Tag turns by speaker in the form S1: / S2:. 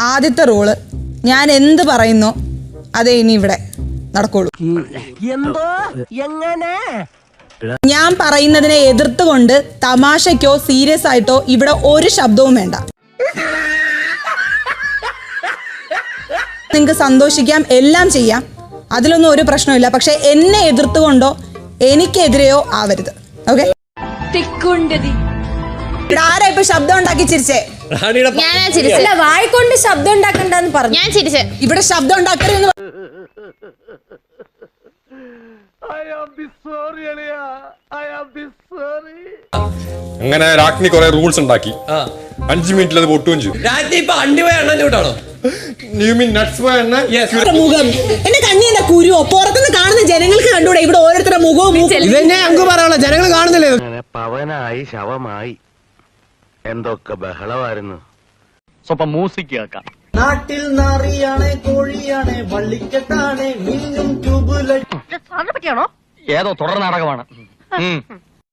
S1: ആദ്യത്തെ റൂൾ ഞാൻ എന്ത് പറയുന്നു അതേ ഇനി ഇവിടെ നടക്കുള്ളൂ.
S2: എന്തോ? എങ്ങനെ?
S1: ഞാൻ പറയുന്നതിനെ എതിർത്തുകൊണ്ട് തമാശയ്ക്കോ സീരിയസ് ആയിട്ടോ ഇവിടെ ഒരു ശബ്ദവും വേണ്ട. നിങ്ങൾക്ക് സന്തോഷിക്കാം എല്ലാം ചെയ്യാം. അതിലൊന്നും ഒരു പ്രശ്നമില്ല പക്ഷെ എന്നെ എതിർത്തുകൊണ്ടോ എനിക്കെതിരെയോ ആവരുത്. ഓക്കെ? ആരാ ഇപ്പൊ ശബ്ദം ഉണ്ടാക്കി ചിരിച്ചേ?
S3: ഞാനാ ചിരിച്ചത്.
S4: അല്ല വായിക്കൊണ്ട് ശബ്ദം ഉണ്ടാക്കണ്ടെന്ന് പറഞ്ഞു.
S3: ഞാൻ ചിരിച്ചത്.
S1: ഇവിടെ ശബ്ദം ഉണ്ടാക്കരുതെന്ന്
S5: അങ്ങനെ രാജ്ഞി കുറെ റൂൾസ് ഉണ്ടാക്കി. അഞ്ചു മിനിറ്റിൽ അത് പൊട്ടുകയും ചെയ്തു.
S6: രാജ്ഞി ഇപ്പൊ അണ്ടിപോയ എണ്ണ ചൂട്ടാണോ
S5: ന്യൂ മീൻ എണ്ണ
S1: മുഖം. എന്റെ കണ്ണി എന്താ കുരുവോ? പുറത്തുനിന്ന് കാണുന്ന ജനങ്ങൾക്ക് കണ്ടൂടെ ഇവിടെ ഓരോരുത്തരുടെ മുഖവും മൂക്കും
S2: ഇതന്നെ ഞങ്ങൾക്ക് പറയാനുള്ള ജനങ്ങൾ കാണുന്നില്ലേ?
S7: പവനായി ശവമായി. എന്തൊക്കെ ബഹളമായിരുന്നു.
S8: സ്വപ്പം മ്യൂസിക് കേൾക്കാം.
S9: നാട്ടിൽ നാറിയാണ് കോഴിയാണ് വള്ളിക്കെട്ടാണ് മിന്നും ട്യൂബ് ലൈറ്റ്
S8: ഏതോ തുടർ നാടകമാണ്.